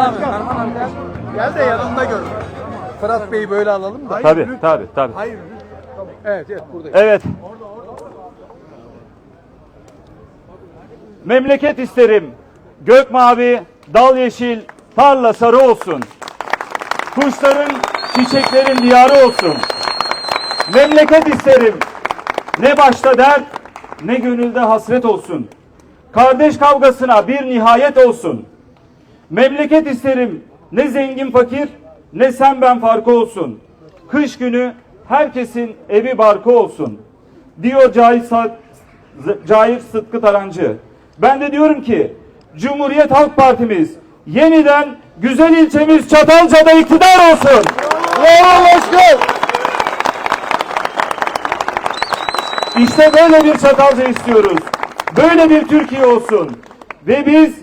abi. Erman abi gel. Gel de yanımda gör. Fırat Bey'i böyle alalım da. Tabii tabii tabii. Hayır. Evet evet buradayım. Evet. Memleket isterim. Gök mavi, dal yeşil, tarla sarı olsun. Kuşların, çiçeklerin diyarı olsun. Memleket isterim. Ne başta dert, ne gönülde hasret olsun. Kardeş kavgasına bir nihayet olsun. Memleket isterim. Ne zengin fakir, ne sen ben farkı olsun. Kış günü herkesin evi barkı olsun. Diyor Cahit, Cahit Sıtkı Tarancı. Ben de diyorum ki Cumhuriyet Halk Partimiz yeniden güzel ilçemiz Çatalca'da iktidar olsun. Bravo başkan. İşte böyle bir Çatalca istiyoruz. Böyle bir Türkiye olsun. Ve biz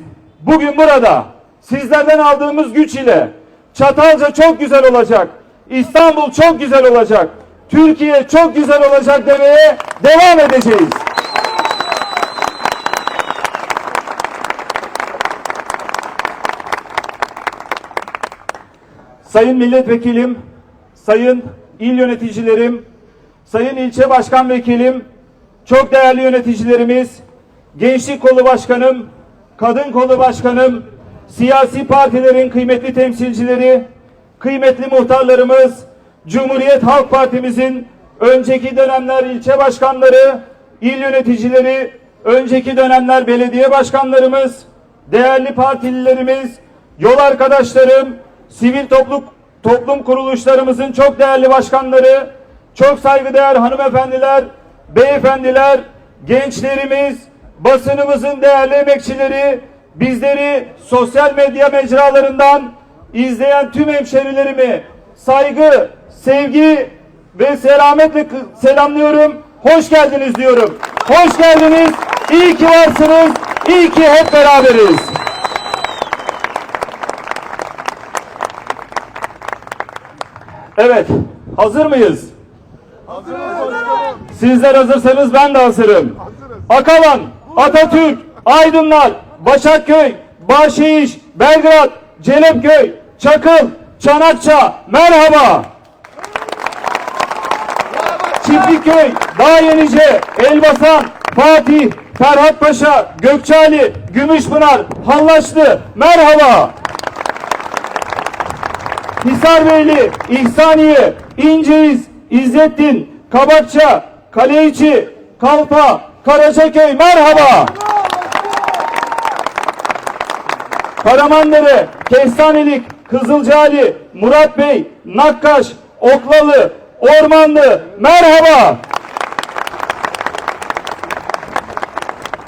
bugün burada sizlerden aldığımız güç ile Çatalca çok güzel olacak. İstanbul çok güzel olacak. Türkiye çok güzel olacak demeye devam edeceğiz. Sayın milletvekilim, sayın il yöneticilerim, sayın ilçe başkan vekilim, çok değerli yöneticilerimiz, gençlik kolu başkanım, kadın kolu başkanım, siyasi partilerin kıymetli temsilcileri, kıymetli muhtarlarımız, Cumhuriyet Halk Partimizin önceki dönemler ilçe başkanları, il yöneticileri, önceki dönemler belediye başkanlarımız, değerli partililerimiz, yol arkadaşlarım, sivil toplum, toplum kuruluşlarımızın çok değerli başkanları, çok saygıdeğer hanımefendiler, beyefendiler, gençlerimiz, basınımızın değerli emekçileri, bizleri sosyal medya mecralarından izleyen tüm hemşerilerimi saygı, sevgi ve selametle selamlıyorum. Hoş geldiniz diyorum. Hoş geldiniz. İyi ki varsınız. İyi ki hep beraberiz. Evet. Hazır mıyız? Sizler hazırsanız ben de hazırım. Akavan, Atatürk, Aydınlar, Başakköy, Bahşeyiş, Belgrad, Celepköy, Çakıl, Çanakça, merhaba. Çiftlikköy, Dağyenice, Elbasan, Fatih, Ferhat Paşa, Gökçeali, Gümüşpınar, Hallaçlı, merhaba. Hisarbeyli, İhsaniye, İnceyiz, İzzettin, Kabakça, Kaleiçi, Kalpa, Karacaköy merhaba. Karamandere, Kestanelik, Kızılcaali, Murat Bey, Nakkaş, Oklalı, Ormanlı merhaba.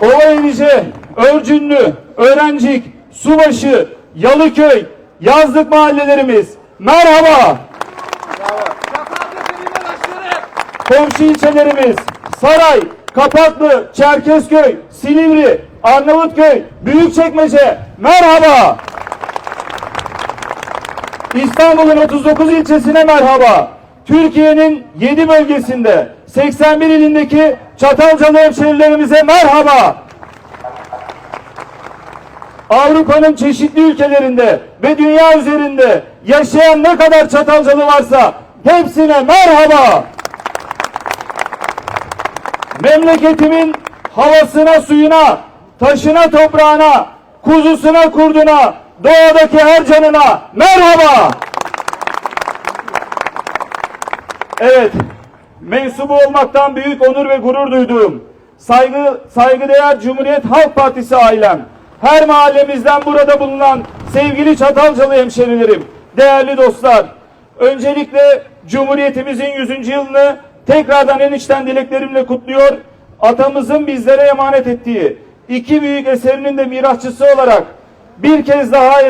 Ova Enice, Örcünlü, Öğrencik, Subaşı, Yalıköy, Yazlık mahallelerimiz merhaba. Komşu ilçelerimiz Saray, Kapaklı, Çerkezköy, Silivri, Arnavutköy, Büyükçekmece merhaba. İstanbul'un 39 ilçesine merhaba. Türkiye'nin 7 bölgesinde 81 ilindeki Çatalcalı hemşerilerimize merhaba. Avrupa'nın çeşitli ülkelerinde ve dünya üzerinde yaşayan ne kadar Çatalcalı varsa hepsine merhaba. Memleketimin havasına, suyuna, taşına, toprağına, kuzusuna, kurduna, doğadaki her canına merhaba. Evet, mensubu olmaktan büyük onur ve gurur duyduğum saygı saygıdeğer Cumhuriyet Halk Partisi ailem, her mahallemizden burada bulunan sevgili Çatalcalı hemşerilerim, değerli dostlar, öncelikle Cumhuriyetimizin 100. yılını tekrardan en içten dileklerimle kutluyor. Atamızın bizlere emanet ettiği iki büyük eserinin de mirasçısı olarak bir kez daha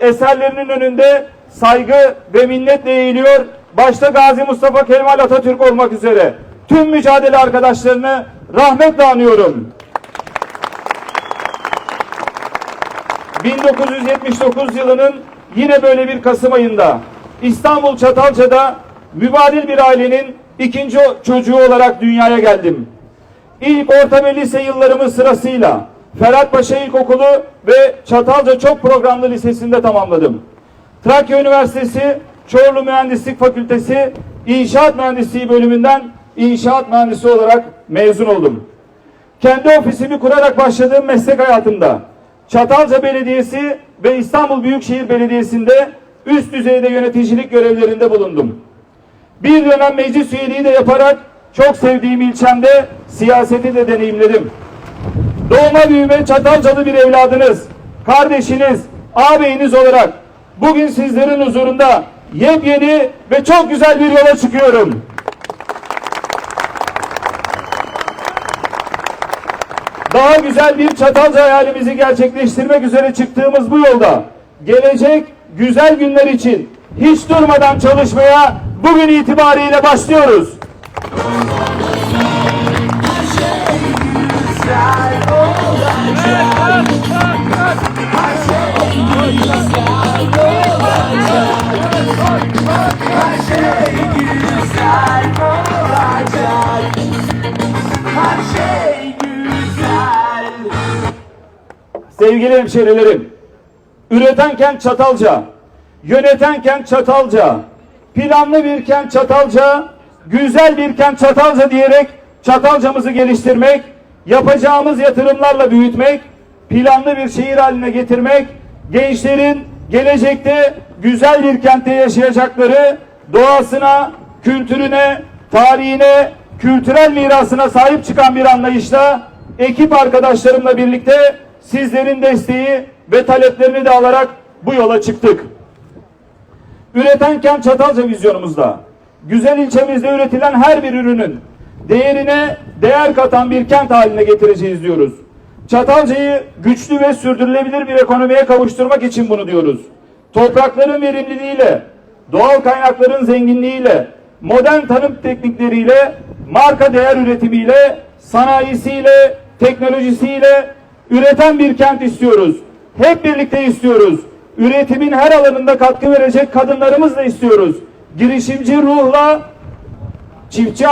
eserlerinin önünde saygı ve minnetle eğiliyor. Başta Gazi Mustafa Kemal Atatürk olmak üzere tüm mücadele arkadaşlarını rahmetle anıyorum. 1979 yılının yine böyle bir Kasım ayında İstanbul Çatalca'da mübadil bir ailenin ikinci çocuğu olarak dünyaya geldim. İlk orta ve lise yıllarımı sırasıyla Ferhat Paşa İlkokulu ve Çatalca Çok Programlı Lisesi'nde tamamladım. Trakya Üniversitesi Çorlu Mühendislik Fakültesi İnşaat Mühendisliği bölümünden inşaat mühendisi olarak mezun oldum. Kendi ofisimi kurarak başladığım meslek hayatımda Çatalca Belediyesi ve İstanbul Büyükşehir Belediyesi'nde üst düzeyde yöneticilik görevlerinde bulundum. Bir dönem meclis üyeliği de yaparak çok sevdiğim ilçemde siyaseti de deneyimledim. Doğma büyüme Çatalcalı bir evladınız, kardeşiniz, ağabeyiniz olarak bugün sizlerin huzurunda yepyeni ve çok güzel bir yola çıkıyorum. Daha güzel bir Çatalca hayalimizi gerçekleştirmek üzere çıktığımız bu yolda gelecek güzel günler için hiç durmadan çalışmaya bugün itibariyle başlıyoruz. Sevgili hemşerilerim, üreten kent Çatalca, yöneten kent Çatalca, planlı bir kent Çatalca, güzel bir kent Çatalca diyerek Çatalcamızı geliştirmek, yapacağımız yatırımlarla büyütmek, planlı bir şehir haline getirmek, gençlerin gelecekte güzel bir kentte yaşayacakları doğasına, kültürüne, tarihine, kültürel mirasına sahip çıkan bir anlayışla ekip arkadaşlarımla birlikte sizlerin desteği ve taleplerini de alarak bu yola çıktık. Üreten kent Çatalca vizyonumuzda güzel ilçemizde üretilen her bir ürünün değerine değer katan bir kent haline getireceğiz diyoruz. Çatalca'yı güçlü ve sürdürülebilir bir ekonomiye kavuşturmak için bunu diyoruz. Toprakların verimliliğiyle, doğal kaynakların zenginliğiyle, modern tarım teknikleriyle, marka değer üretimiyle, sanayisiyle, teknolojisiyle üreten bir kent istiyoruz. Hep birlikte istiyoruz. Üretimin her alanında katkı verecek kadınlarımız da istiyoruz. Girişimci ruhla çiftçi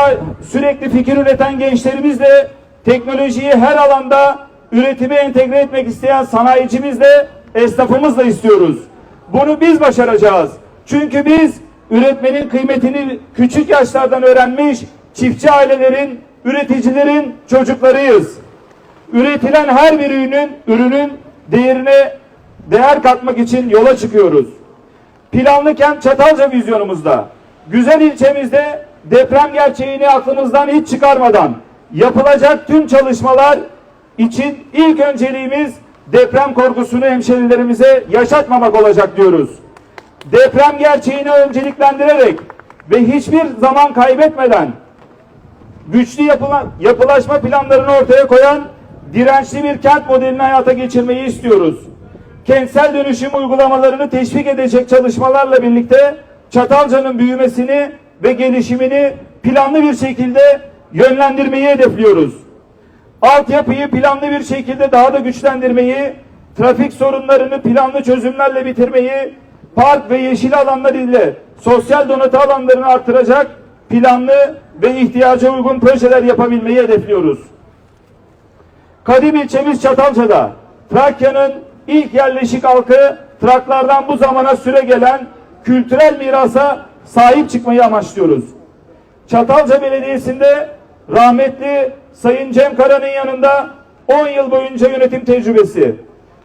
sürekli fikir üreten gençlerimizle teknolojiyi her alanda üretime entegre etmek isteyen sanayicimizle esnafımızla istiyoruz. Bunu biz başaracağız. Çünkü biz üretmenin kıymetini küçük yaşlardan öğrenmiş çiftçi ailelerin, üreticilerin çocuklarıyız. Üretilen her bir ürünün, ürünün değerine değer katmak için yola çıkıyoruz. Planlı kent Çatalca vizyonumuzda güzel ilçemizde deprem gerçeğini aklımızdan hiç çıkarmadan yapılacak tüm çalışmalar için ilk önceliğimiz deprem korkusunu hemşerilerimize yaşatmamak olacak diyoruz. Deprem gerçeğini önceliklendirerek ve hiçbir zaman kaybetmeden güçlü yapılan, yapılaşma planlarını ortaya koyan dirençli bir kent modelini hayata geçirmeyi istiyoruz. Kentsel dönüşüm uygulamalarını teşvik edecek çalışmalarla birlikte Çatalca'nın büyümesini ve gelişimini planlı bir şekilde yönlendirmeyi hedefliyoruz. Altyapıyı planlı bir şekilde daha da güçlendirmeyi, trafik sorunlarını planlı çözümlerle bitirmeyi, park ve yeşil alanlar ile sosyal donatı alanlarını artıracak planlı ve ihtiyaca uygun projeler yapabilmeyi hedefliyoruz. Kadim ilçemiz Çatalca'da Trakya'nın ilk yerleşik halkı Traklardan bu zamana süre gelen kültürel mirasa sahip çıkmayı amaçlıyoruz. Çatalca Belediyesi'nde rahmetli Sayın Cem Kara'nın yanında 10 yıl boyunca yönetim tecrübesi.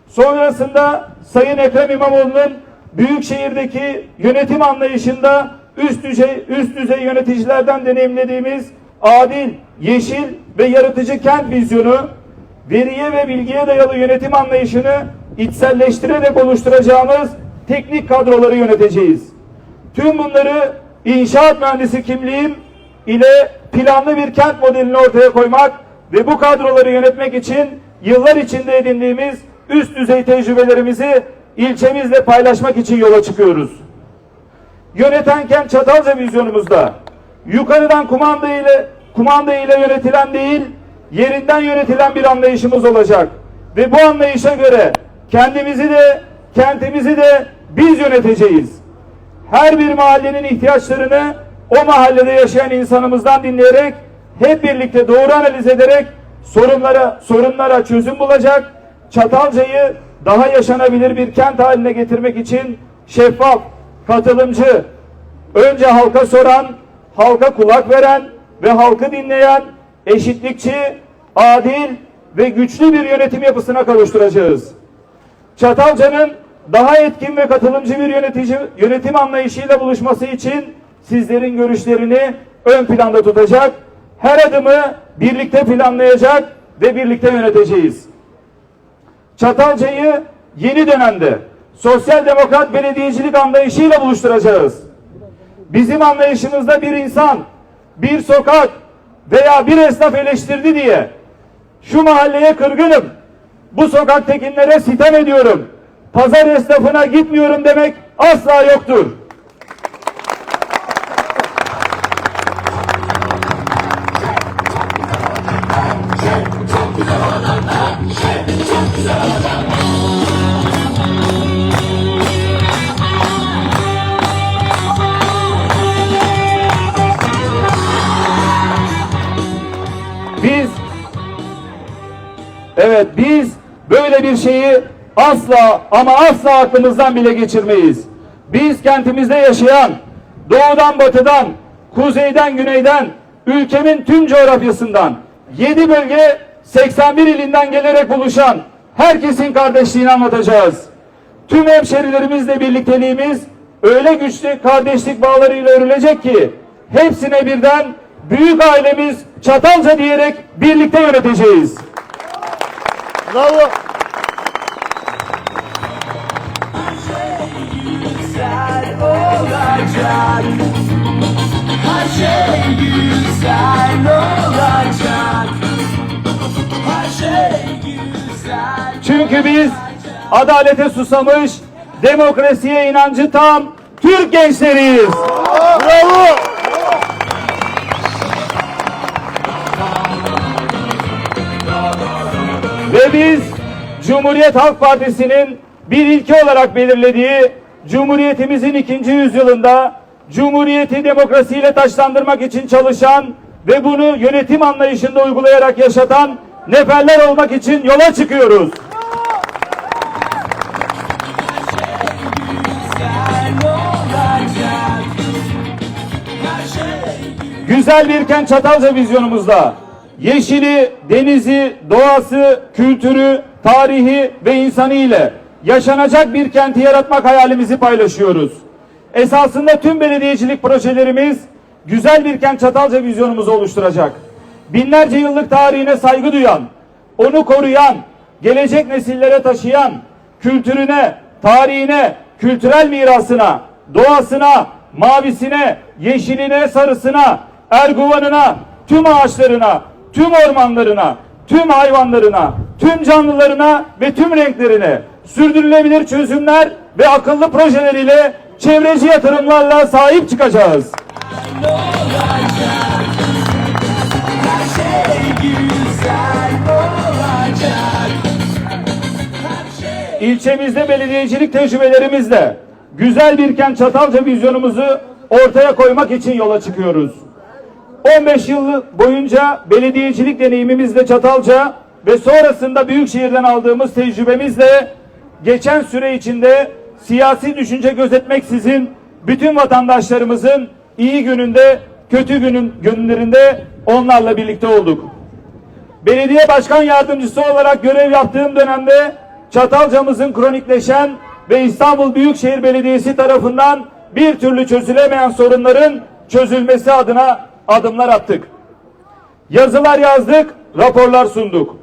Sonrasında Sayın Ekrem İmamoğlu'nun Büyükşehir'deki yönetim anlayışında üst düzey, üst düzey yöneticilerden deneyimlediğimiz adil, yeşil ve yaratıcı kent vizyonu, veriye ve bilgiye dayalı yönetim anlayışını içselleştirerek oluşturacağımız teknik kadroları yöneteceğiz. Tüm bunları inşaat mühendisi kimliğim ile planlı bir kent modelini ortaya koymak ve bu kadroları yönetmek için yıllar içinde edindiğimiz üst düzey tecrübelerimizi ilçemizle paylaşmak için yola çıkıyoruz. Yöneten kent Çatalca vizyonumuzda yukarıdan kumanda ile kumanda ile yönetilen değil, yerinden yönetilen bir anlayışımız olacak. Ve bu anlayışa göre kendimizi de kentimizi de biz yöneteceğiz. Her bir mahallenin ihtiyaçlarını o mahallede yaşayan insanımızdan dinleyerek hep birlikte doğru analiz ederek sorunlara sorunlara çözüm bulacak, Çatalca'yı daha yaşanabilir bir kent haline getirmek için şeffaf, katılımcı, önce halka soran, halka kulak veren ve halkı dinleyen eşitlikçi, adil ve güçlü bir yönetim yapısına kavuşturacağız. Çatalca'nın daha etkin ve katılımcı bir yönetici yönetim anlayışıyla buluşması için sizlerin görüşlerini ön planda tutacak, her adımı birlikte planlayacak ve birlikte yöneteceğiz. Çatalca'yı yeni dönemde sosyal demokrat belediyecilik anlayışıyla buluşturacağız. Bizim anlayışımızda bir insan, bir sokak veya bir esnaf eleştirdi diye şu mahalleye kırgınım, bu sokaktakilere sitem ediyorum, pazar esnafına gitmiyorum demek asla yoktur. Biz Evet biz böyle bir şeyi asla ama asla aklımızdan bile geçirmeyiz. Biz kentimizde yaşayan doğudan batıdan, kuzeyden güneyden, ülkemin tüm coğrafyasından 7 bölge 81 ilinden gelerek buluşan herkesin kardeşliğini anlatacağız. Tüm hemşerilerimizle birlikteliğimiz öyle güçlü kardeşlik bağlarıyla örülecek ki hepsine birden büyük ailemiz Çatalca diyerek birlikte yöneteceğiz. Bravo. Olacak Her şey güzel olacak Her şey güzel Çünkü biz adalete susamış, demokrasiye inancı tam Türk gençleriyiz. Bravo. Ve biz Cumhuriyet Halk Partisi'nin bir ilke olarak belirlediği Cumhuriyetimizin ikinci yüzyılında Cumhuriyeti demokrasiyle taşlandırmak için çalışan ve bunu yönetim anlayışında uygulayarak yaşatan neferler olmak için yola çıkıyoruz. güzel bir kent Çatalca vizyonumuzda yeşili, denizi, doğası, kültürü, tarihi ve insanı ile yaşanacak bir kenti yaratmak hayalimizi paylaşıyoruz. Esasında tüm belediyecilik projelerimiz güzel bir kent Çatalca vizyonumuzu oluşturacak. Binlerce yıllık tarihine saygı duyan, onu koruyan, gelecek nesillere taşıyan, kültürüne, tarihine, kültürel mirasına, doğasına, mavisine, yeşiline, sarısına, erguvanına, tüm ağaçlarına, tüm ormanlarına, tüm hayvanlarına, tüm canlılarına ve tüm renklerine sürdürülebilir çözümler ve akıllı projeleriyle çevreci yatırımlarla sahip çıkacağız. İlçemizde belediyecilik tecrübelerimizle güzel bir kent Çatalca vizyonumuzu ortaya koymak için yola çıkıyoruz. 15 yıl boyunca belediyecilik deneyimimizle Çatalca ve sonrasında Büyükşehir'den aldığımız tecrübemizle geçen süre içinde siyasi düşünce gözetmeksizin bütün vatandaşlarımızın iyi gününde, kötü günün günlerinde onlarla birlikte olduk. Belediye başkan yardımcısı olarak görev yaptığım dönemde Çatalca'mızın kronikleşen ve İstanbul Büyükşehir Belediyesi tarafından bir türlü çözülemeyen sorunların çözülmesi adına adımlar attık. Yazılar yazdık, raporlar sunduk.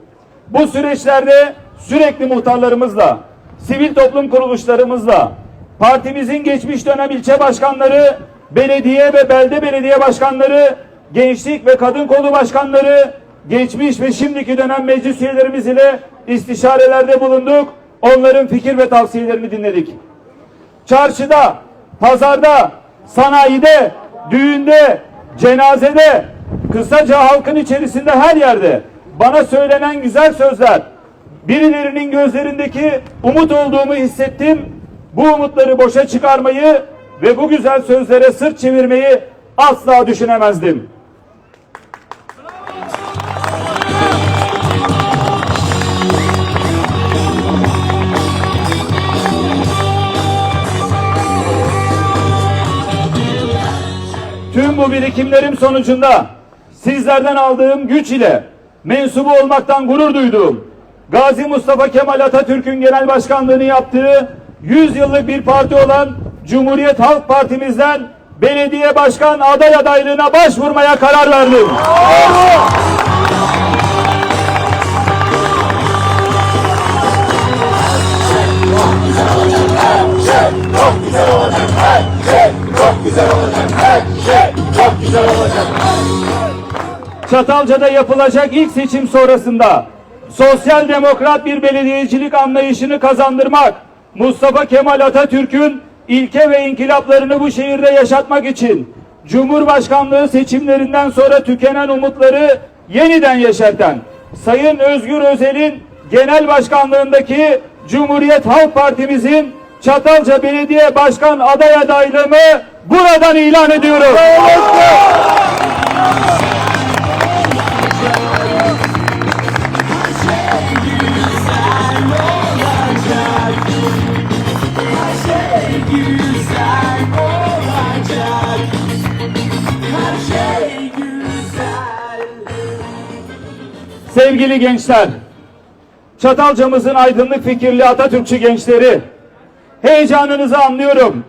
Bu süreçlerde sürekli muhtarlarımızla, sivil toplum kuruluşlarımızla, partimizin geçmiş dönem ilçe başkanları, belediye ve belde belediye başkanları, gençlik ve kadın kolu başkanları, geçmiş ve şimdiki dönem meclis üyelerimiz ile istişarelerde bulunduk. Onların fikir ve tavsiyelerini dinledik. Çarşıda, pazarda, sanayide, düğünde, cenazede, kısaca halkın içerisinde her yerde bana söylenen güzel sözler, Birilerinin gözlerindeki umut olduğumu hissettim. Bu umutları boşa çıkarmayı ve bu güzel sözlere sırt çevirmeyi asla düşünemezdim. Tüm bu birikimlerim sonucunda sizlerden aldığım güç ile mensubu olmaktan gurur duyduğum Gazi Mustafa Kemal Atatürk'ün genel başkanlığını yaptığı 100 yıllık bir parti olan Cumhuriyet Halk Partimizden belediye başkan aday adaylığına başvurmaya karar verdim. Çatalca'da yapılacak ilk seçim sonrasında sosyal demokrat bir belediyecilik anlayışını kazandırmak, Mustafa Kemal Atatürk'ün ilke ve inkılaplarını bu şehirde yaşatmak için Cumhurbaşkanlığı seçimlerinden sonra tükenen umutları yeniden yeşerten Sayın Özgür Özel'in genel başkanlığındaki Cumhuriyet Halk Partimizin Çatalca Belediye Başkan aday adaylığımı buradan ilan ediyorum. Sevgili gençler, Çatalca'mızın aydınlık fikirli Atatürkçü gençleri, heyecanınızı anlıyorum.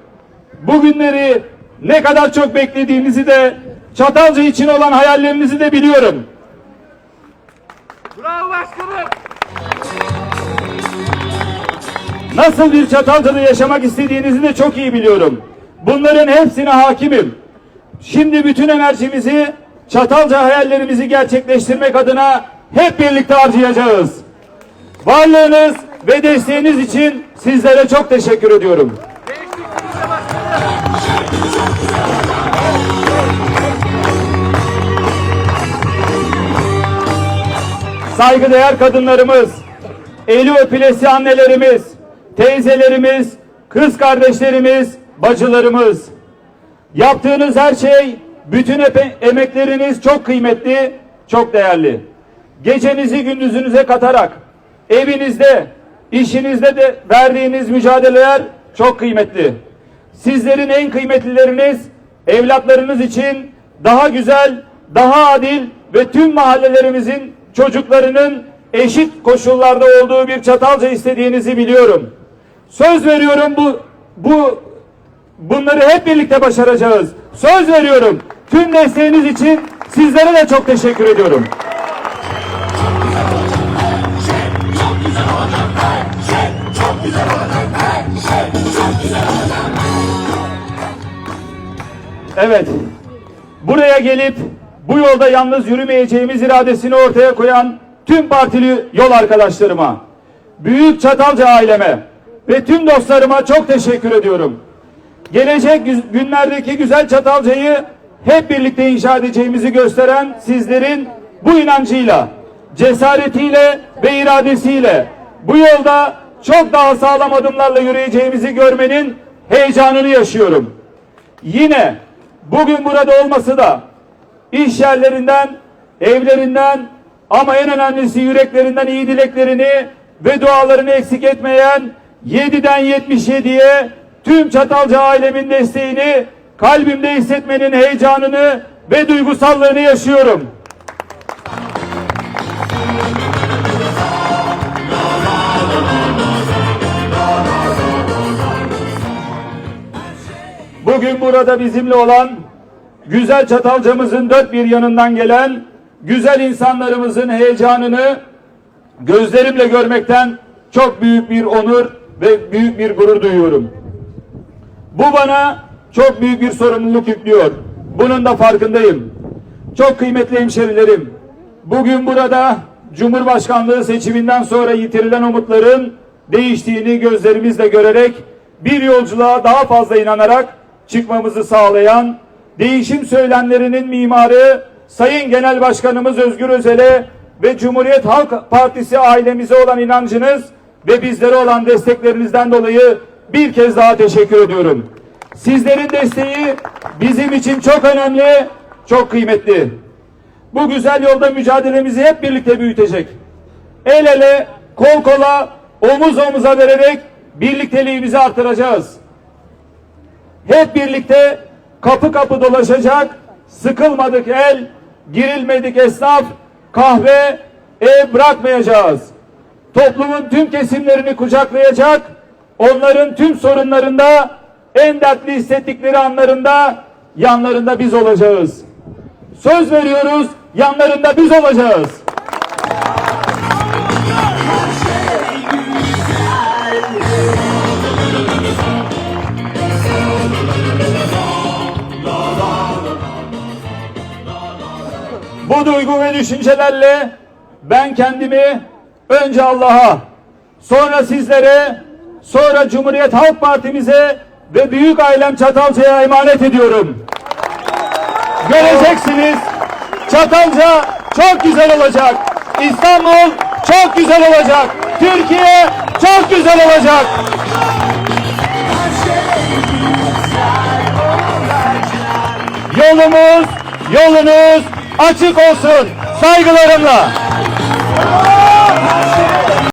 Bugünleri ne kadar çok beklediğinizi de, Çatalca için olan hayallerinizi de biliyorum. Nasıl bir Çatalca'da yaşamak istediğinizi de çok iyi biliyorum. Bunların hepsine hakimim. Şimdi bütün enerjimizi Çatalca hayallerimizi gerçekleştirmek adına hep birlikte harcayacağız. Varlığınız ve desteğiniz için sizlere çok teşekkür ediyorum. Saygıdeğer kadınlarımız, eli öpülesi annelerimiz, teyzelerimiz, kız kardeşlerimiz, bacılarımız. Yaptığınız her şey, bütün emekleriniz çok kıymetli, çok değerli. Gecenizi gündüzünüze katarak, evinizde, işinizde de verdiğiniz mücadeleler çok kıymetli. Sizlerin en kıymetlileriniz, evlatlarınız için daha güzel, daha adil ve tüm mahallelerimizin çocuklarının eşit koşullarda olduğu bir Çatalca istediğinizi biliyorum. Söz veriyorum bu bu bunları hep birlikte başaracağız. Söz veriyorum. Tüm desteğiniz için sizlere de çok teşekkür ediyorum. Evet. Buraya gelip bu yolda yalnız yürümeyeceğimiz iradesini ortaya koyan tüm partili yol arkadaşlarıma, Büyük Çatalca aileme ve tüm dostlarıma çok teşekkür ediyorum. Gelecek günlerdeki güzel Çatalca'yı hep birlikte inşa edeceğimizi gösteren sizlerin bu inancıyla, cesaretiyle ve iradesiyle bu yolda çok daha sağlam adımlarla yürüyeceğimizi görmenin heyecanını yaşıyorum. Yine bugün burada olması da iş yerlerinden, evlerinden ama en önemlisi yüreklerinden iyi dileklerini ve dualarını eksik etmeyen 7'den 77'ye tüm Çatalca ailemin desteğini kalbimde hissetmenin heyecanını ve duygusallığını yaşıyorum. Bugün burada bizimle olan güzel Çatalca'mızın dört bir yanından gelen güzel insanlarımızın heyecanını gözlerimle görmekten çok büyük bir onur ve büyük bir gurur duyuyorum. Bu bana çok büyük bir sorumluluk yüklüyor. Bunun da farkındayım. Çok kıymetli hemşerilerim. Bugün burada Cumhurbaşkanlığı seçiminden sonra yitirilen umutların değiştiğini gözlerimizle görerek bir yolculuğa daha fazla inanarak çıkmamızı sağlayan değişim söylemlerinin mimarı Sayın Genel Başkanımız Özgür Özel'e ve Cumhuriyet Halk Partisi ailemize olan inancınız ve bizlere olan desteklerinizden dolayı bir kez daha teşekkür ediyorum. Sizlerin desteği bizim için çok önemli, çok kıymetli. Bu güzel yolda mücadelemizi hep birlikte büyütecek. El ele, kol kola, omuz omuza vererek birlikteliğimizi artıracağız. Hep birlikte kapı kapı dolaşacak, sıkılmadık el, girilmedik esnaf, kahve, ev bırakmayacağız. Toplumun tüm kesimlerini kucaklayacak, onların tüm sorunlarında, en dertli hissettikleri anlarında yanlarında biz olacağız. Söz veriyoruz, yanlarında biz olacağız. Bu duygu ve düşüncelerle ben kendimi önce Allah'a, sonra sizlere, sonra Cumhuriyet Halk Partimize ve büyük ailem Çatalca'ya emanet ediyorum. Göreceksiniz Çatalca çok güzel olacak. İstanbul çok güzel olacak. Türkiye çok güzel olacak. Yolumuz, yolunuz açık olsun. Saygılarımla.